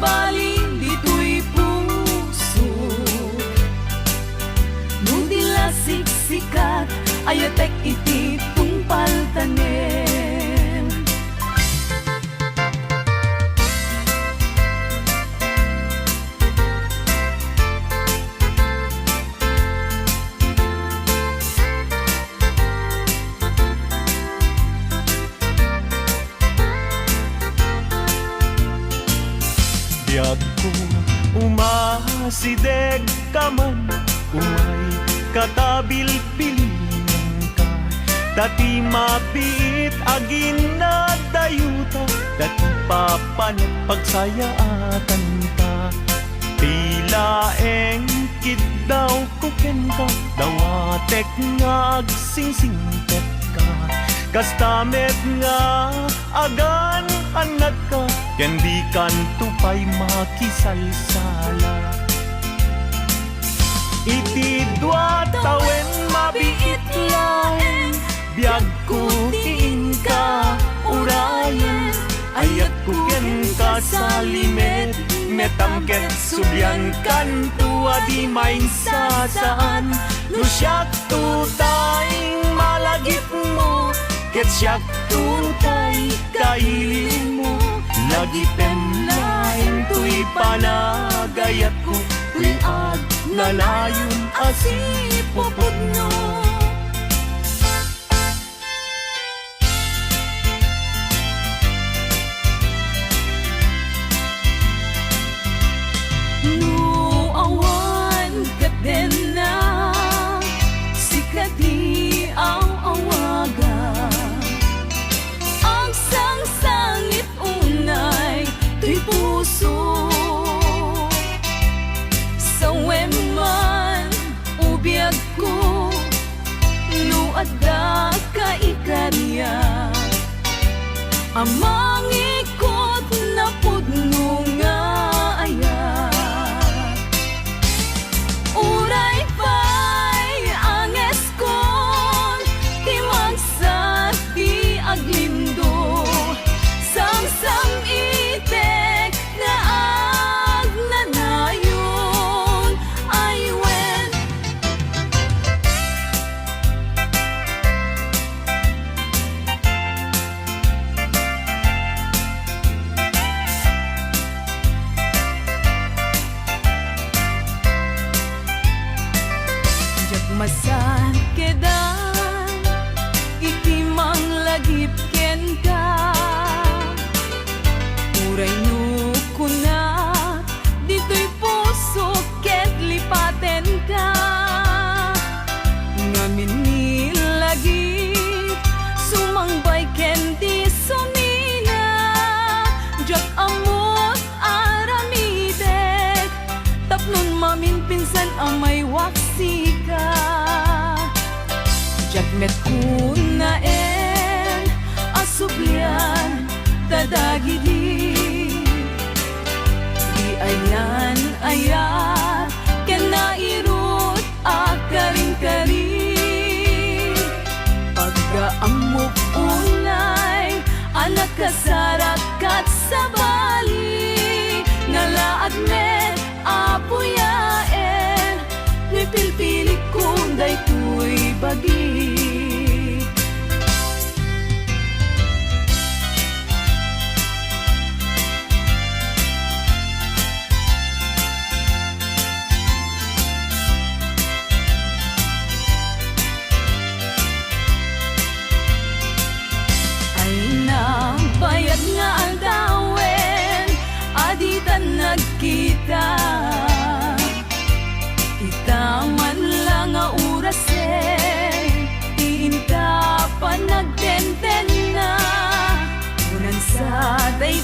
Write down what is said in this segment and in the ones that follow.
bali Dito'y puso. Nudila siksikat Ayatek umasideg ka man Umay katabil pilingan ka. Dati mabit agin na dayuta. Dati papanat pagsayaatan ka Tila engkid daw kuken ka Dawatek nga agsingsingtet ka Kastamet nga agan anak ka. Ken di kan tupay makisalsala Iti dua tawen mabiit laeng Biag kutiin ka urayan. Ayat kuken ka sa limet. Metamket subyan kan tua di main sasaan No siyak tutaing malagip mo. Ket siyak tutay kailin mo. Lagi penlain tuy panagayat ko Tuy ag nalayon asipupod no No awan ka din na Sikati ang awaga. Ang sangsangit unay Tuy puso Amang ikot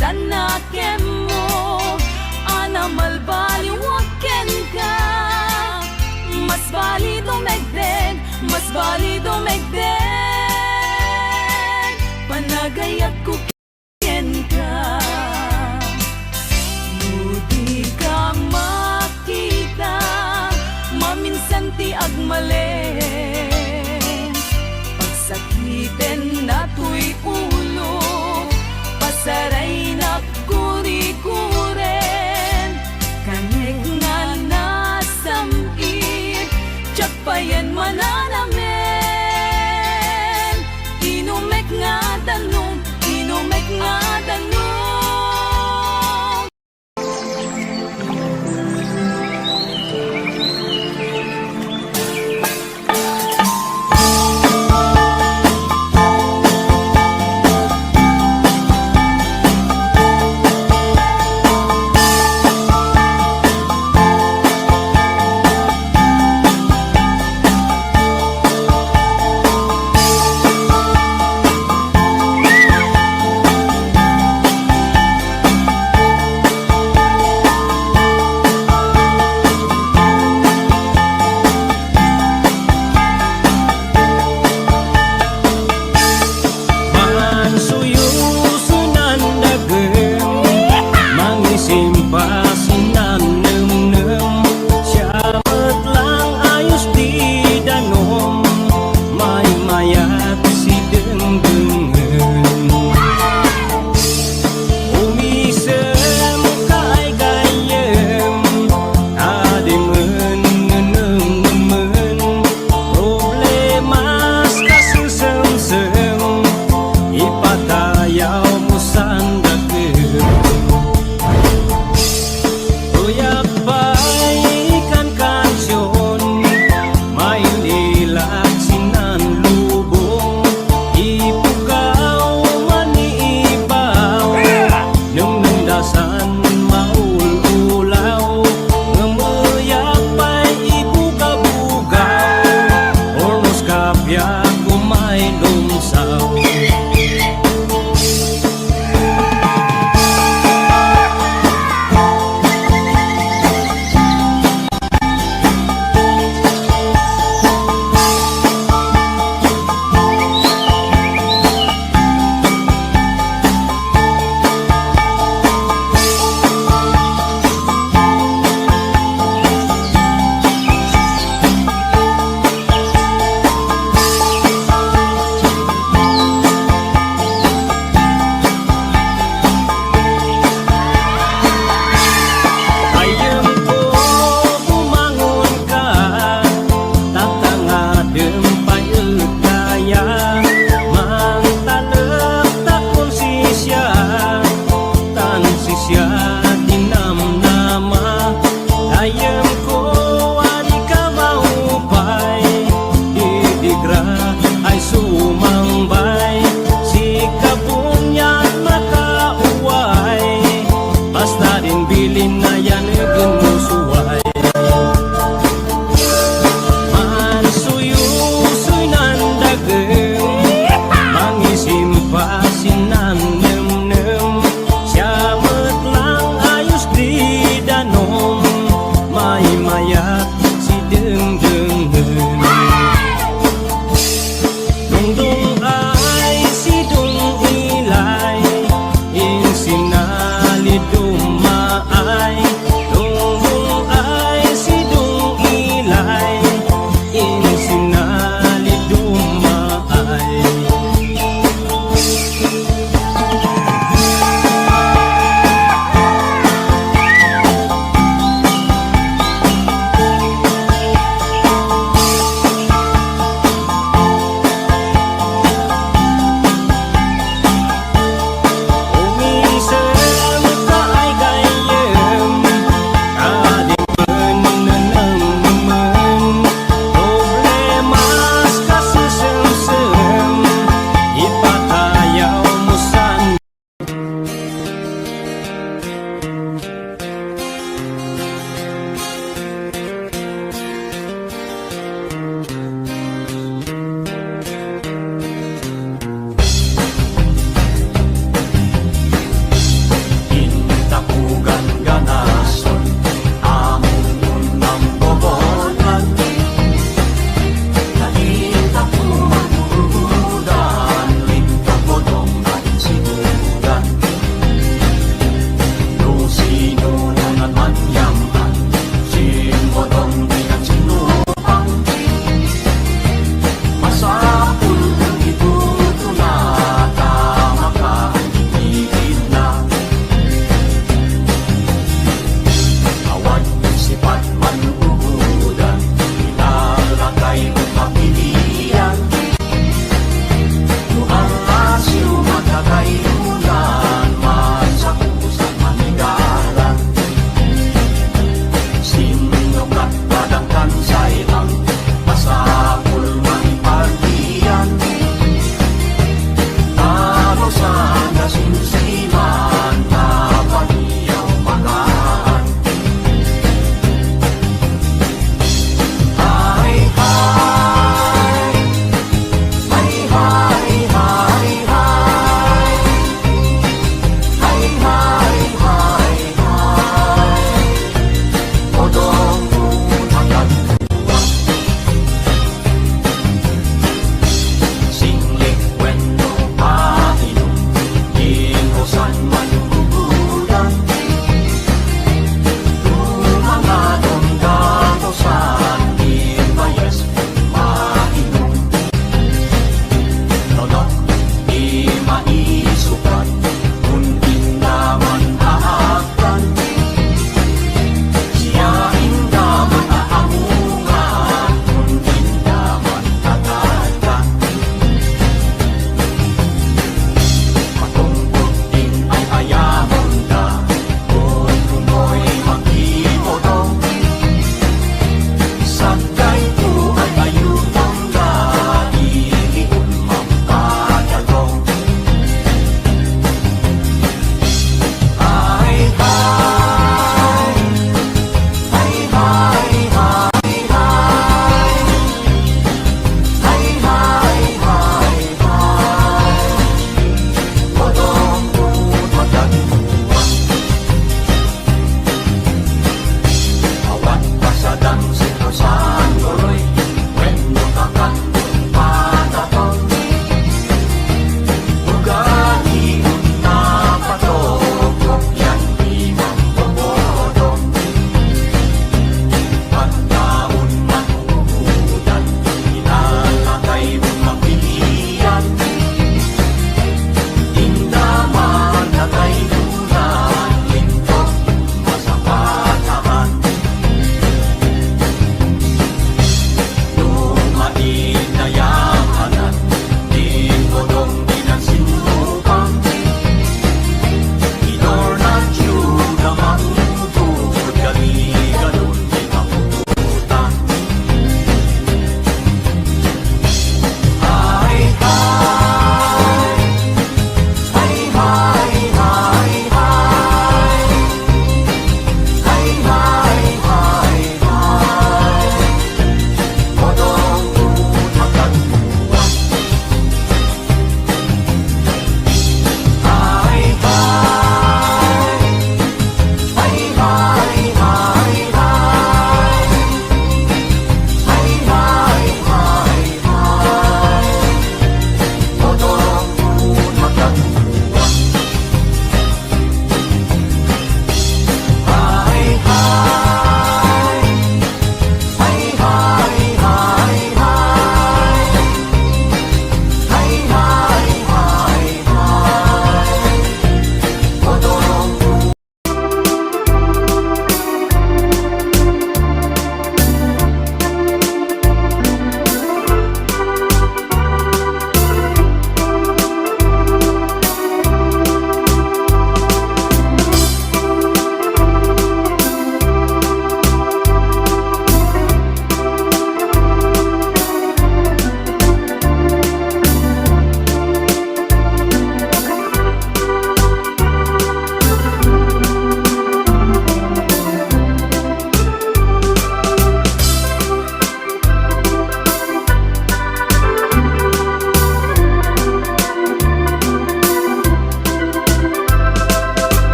ಸನ್ನಕ್ಕೆಮ್ಮು ಆನ ಮಲ್ಬಾಲಿ ಒಕ್ಕೆನ್ಕ ಮಸ್ಬಾಲಿ ದೊಮೆಗ್ದೆಗ್ ಮಸ್ಬಾಲಿ ದೊಮೆಗ್ದೆಗ್ ಪನ್ನಗಯಕ್ಕೂ ಕೆನ್ಕ ಮುದಿ ka makita maminsan ti agmalen pagsakitin na tuwi